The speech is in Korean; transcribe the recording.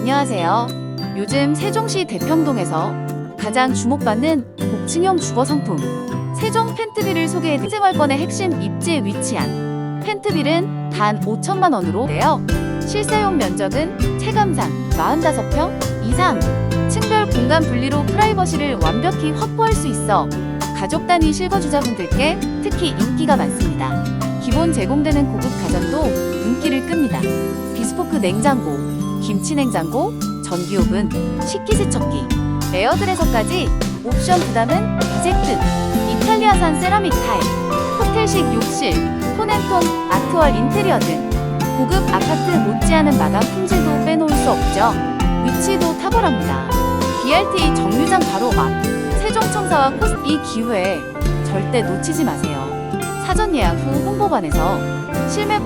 안녕하세요. 요즘 세종시 대평동에서 가장 주목받는 복층형 주거 상품 세종 펜트빌을 소개해 생활권의 핵심 입지에 위치한 펜트빌은 단 5천만 원으로 내요. 실사용 면적은 체감상 45평 이상. 층별 공간 분리로 프라이버시를 완벽히 확보할 수 있어 가족 단위 실거주자분들께 특히 인기가 많습니다. 기본 제공되는 고급 가전도 눈길을 끕니다. 비스포크 냉장고, 김치 냉장고, 전기오븐, 식기세척기, 에어드레서까지 옵션 부담은 끝. 이탈리아산 세라믹 타일, 호텔식 욕실, 톤앤톤 아트월 인테리어 등 고급 아파트 못지않은 마감 품질도 빼놓을 수 없죠. 위치도 탁월합니다. BRT 정류장 바로 앞. 세종청사와 코스 이 기회에 절대 놓치지 마세요. 사전 예약 후 홍보관에서 실내